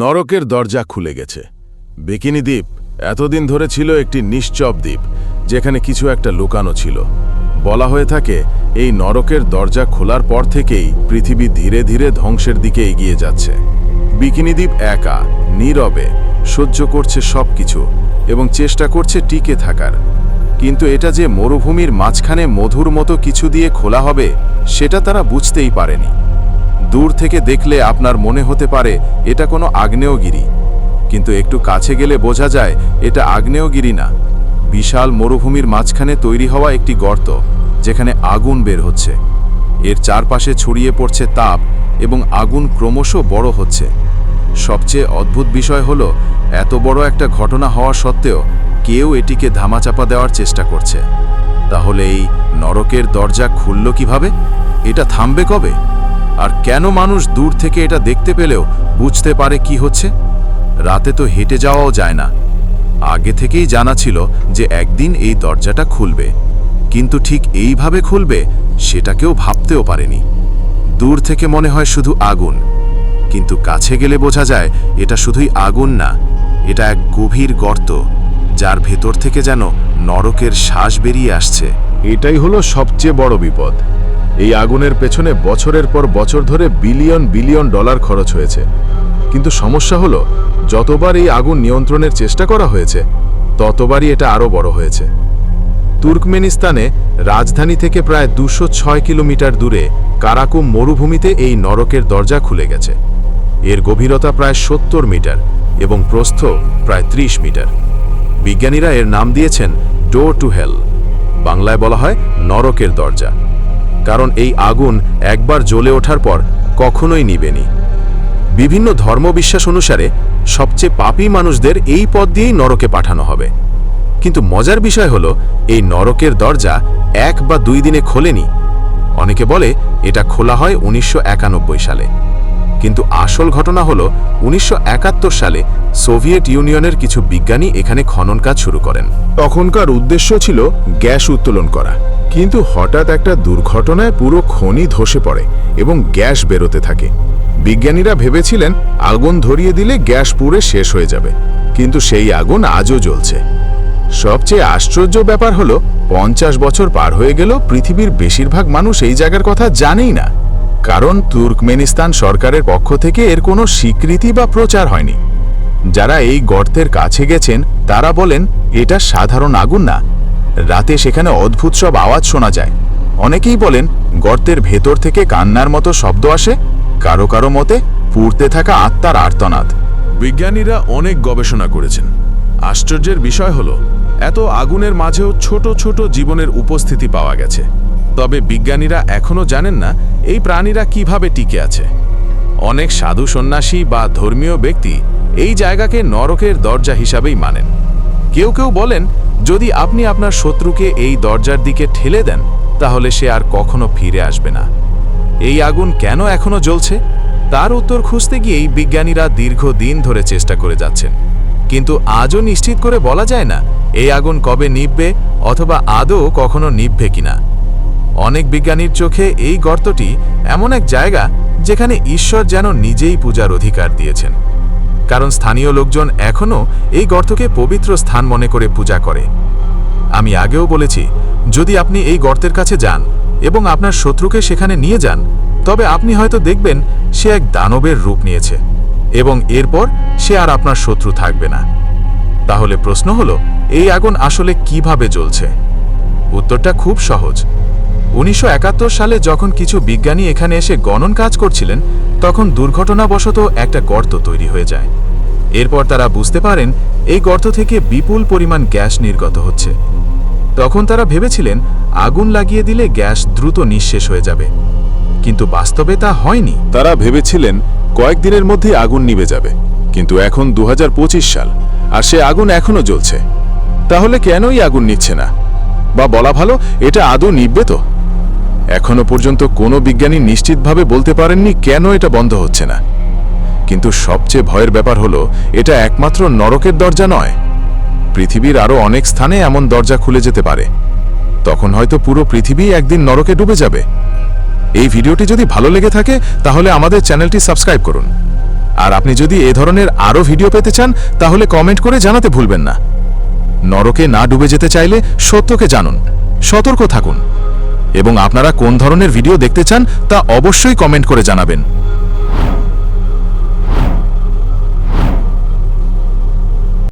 নরকের দরজা খুলে গেছে। বিকিনি দ্বীপ এতদিন ধরে ছিল একটি নিশ্চব দ্বীপ, যেখানে কিছু একটা লুকানো ছিল। বলা হয়ে থাকে, এই নরকের দরজা খোলার পর থেকেই পৃথিবী ধীরে ধীরে ধ্বংসের দিকে এগিয়ে যাচ্ছে। বিকিনি দ্বীপ একা, নীরবে, সহ্য করছে সব কিছু এবং চেষ্টা করছে টিকে থাকার। কিন্তু এটা যে মরুভূমির মাঝখানে মধুর মতো কিছু দিয়ে খোলা হবে, সেটা তারা বুঝতেই পারেনি। দূর থেকে দেখলে আপনার মনে হতে পারে, এটা কোনো আগ্নেয়গিরি। কিন্তু একটু কাছে গেলে বোঝা যায়, এটা আগ্নেয়গিরি না। বিশাল মরুভূমির মাঝখানে তৈরি হওয়া একটি গর্ত, যেখানে আগুন বের হচ্ছে। এর চারপাশে ছড়িয়ে পড়ছে তাপ এবং আগুন ক্রমশ বড় হচ্ছে। সবচেয়ে অদ্ভুত বিষয় হল, এত বড় একটা ঘটনা হওয়া সত্ত্বেও কেউ এটিকে ধামাচাপা দেওয়ার চেষ্টা করছে। তাহলে এই নরকের দরজা খুলল কীভাবে? এটা থামবে কবে? আর কেন মানুষ দূর থেকে এটা দেখতে পেলেও বুঝতে পারে কি হচ্ছে? রাতে তো হেঁটে যাওয়াও যায় না। আগে থেকেই জানা ছিল যে একদিন এই দরজাটা খুলবে। কিন্তু ঠিক এইভাবে খুলবে সেটা কেউ ভাবতেও পারেনি। দূর থেকে মনে হয় শুধু আগুন। কিন্তু কাছে গেলে বোঝা যায় এটা শুধুই আগুন না, এটা এক গভীর গর্ত, যার ভেতর থেকে যেন নরকের শ্বাস বেরিয়ে আসছে। এটাই হলো সবচেয়ে বড় বিপদ। এই আগুনের পেছনে বছরের পর বছর ধরে বিলিয়ন বিলিয়ন ডলার খরচ হয়েছে। কিন্তু সমস্যা হলো, যতবার এই আগুন নিয়ন্ত্রণের চেষ্টা করা হয়েছে, ততবারই এটা আরও বড় হয়েছে। তুর্কমেনিস্তানে রাজধানী থেকে প্রায় দুশো কিলোমিটার দূরে কারাকুম মরুভূমিতে এই নরকের দরজা খুলে গেছে। এর গভীরতা প্রায় সত্তর মিটার এবং প্রস্থ প্রায় ত্রিশ মিটার। বিজ্ঞানীরা এর নাম দিয়েছেন ডো টু হেল। বাংলায় বলা হয় নরকের দরজা। কারণ এই আগুন একবার জ্বলে ওঠার পর কখনোই নিবেনি। বিভিন্ন ধর্মবিশ্বাস অনুসারে সবচেয়ে পাপী মানুষদের এই পথ দিয়েই নরকে পাঠানো হবে। কিন্তু মজার বিষয় হলো, এই নরকের দরজা এক বা দুই দিনে খোলেনি। অনেকে বলে এটা খোলা হয় উনিশশো একানব্বই সালে। কিন্তু আসল ঘটনা হল উনিশশো একাত্তর সালে সোভিয়েত ইউনিয়নের কিছু বিজ্ঞানী এখানে খনন কাজ শুরু করেন। তখনকার উদ্দেশ্য ছিল গ্যাস উত্তোলন করা। কিন্তু হঠাৎ একটা দুর্ঘটনায় পুরো খনি ধসে পড়ে এবং গ্যাস বেরোতে থাকে। বিজ্ঞানীরা ভেবেছিলেন আগুন ধরিয়ে দিলে গ্যাস পুড়ে শেষ হয়ে যাবে। কিন্তু সেই আগুন আজও জ্বলছে। সবচেয়ে আশ্চর্য ব্যাপার হলো পঞ্চাশ বছর পার হয়ে গেল পৃথিবীর বেশিরভাগ মানুষ এই জায়গার কথা জানেই না। কারণ তুর্কমেনিস্তান সরকারের পক্ষ থেকে এর কোনো স্বীকৃতি বা প্রচার হয়নি। যারা এই গর্তের কাছে গেছেন, তারা বলেন, এটা সাধারণ আগুন না। রাতে সেখানে অদ্ভুত সব আওয়াজ শোনা যায়। অনেকেই বলেন, গর্তের ভেতর থেকে কান্নার মতো শব্দ আসে। কারও কারও মতে, পুড়তে থাকা আত্মার আর্তনাদ। বিজ্ঞানীরা অনেক গবেষণা করেছেন। আশ্চর্যের বিষয় হল, এত আগুনের মাঝেও ছোট ছোট জীবনের উপস্থিতি পাওয়া গেছে। তবে বিজ্ঞানীরা এখনও জানেন না এই প্রাণীরা কীভাবে টিকে আছে। অনেক সাধু সন্ন্যাসী বা ধর্মীয় ব্যক্তি এই জায়গাকে নরকের দরজা হিসাবেই মানেন। কেউ কেউ বলেন, যদি আপনি আপনার শত্রুকে এই দরজার দিকে ঠেলে দেন, তাহলে সে আর কখনো ফিরে আসবে না। এই আগুন কেন এখনও জ্বলছে? তার উত্তর খুঁজতে গিয়েই বিজ্ঞানীরা দীর্ঘদিন ধরে চেষ্টা করে যাচ্ছেন। কিন্তু আজও নিশ্চিত করে বলা যায় না, এই আগুন কবে নিববে অথবা আদৌ কখনো নিববে কিনা। অনেক বিজ্ঞানীর চোখে এই গর্তটি এমন এক জায়গা যেখানে ঈশ্বর যেন নিজেই পূজার অধিকার দিয়েছেন। কারণ স্থানীয় লোকজন এখনও এই গর্তকে পবিত্র স্থান মনে করে পূজা করে। আমি আগেও বলেছি, যদি আপনি এই গর্তের কাছে যান এবং আপনার শত্রুকে সেখানে নিয়ে যান, তবে আপনি হয়তো দেখবেন সে এক দানবের রূপ নিয়েছে এবং এরপর সে আর আপনার শত্রু থাকবে না। তাহলে প্রশ্ন হলো, এই আগুন আসলে কীভাবে জ্বলছে? উত্তরটা খুব সহজ। উনিশশো একাত্তর সালে যখন কিছু বিজ্ঞানী এখানে এসে গণন কাজ করছিলেন, তখন দুর্ঘটনাবশত একটা গর্ত তৈরি হয়ে যায়। এরপর তারা বুঝতে পারেন, এই গর্ত থেকে বিপুল পরিমাণ গ্যাস নির্গত হচ্ছে। তখন তারা ভেবেছিলেন, আগুন লাগিয়ে দিলে গ্যাস দ্রুত নিঃশেষ হয়ে যাবে। কিন্তু বাস্তবে তা হয়নি। তারা ভেবেছিলেন কয়েকদিনের মধ্যে আগুন নিভে যাবে। কিন্তু এখন দু হাজার পঁচিশ সাল, আর সে আগুন এখনও জ্বলছে। তাহলে কেনই আগুন নিচ্ছে না? বা বলা ভালো, এটা আদৌ নিববে তো? এখনও পর্যন্ত কোনো বিজ্ঞানী নিশ্চিতভাবে বলতে পারেননি কেন এটা বন্ধ হচ্ছে না। কিন্তু সবচেয়ে ভয়ের ব্যাপার হলো, এটা একমাত্র নরকের দরজা নয়। পৃথিবীর আরও অনেক স্থানে এমন দরজা খুলে যেতে পারে। তখন হয়তো পুরো পৃথিবী একদিন নরকে ডুবে যাবে। এই ভিডিওটি যদি ভালো লেগে থাকে, তাহলে আমাদের চ্যানেলটি সাবস্ক্রাইব করুন। আর আপনি যদি এ ধরনের আরও ভিডিও পেতে চান, তাহলে কমেন্ট করে জানাতে ভুলবেন না। নরকে না ডুবে যেতে চাইলে সত্যকে জানুন। সতর্ক থাকুন। এবং আপনারা কোন ধরনের ভিডিও দেখতে চান তা অবশ্যই কমেন্ট করে জানাবেন।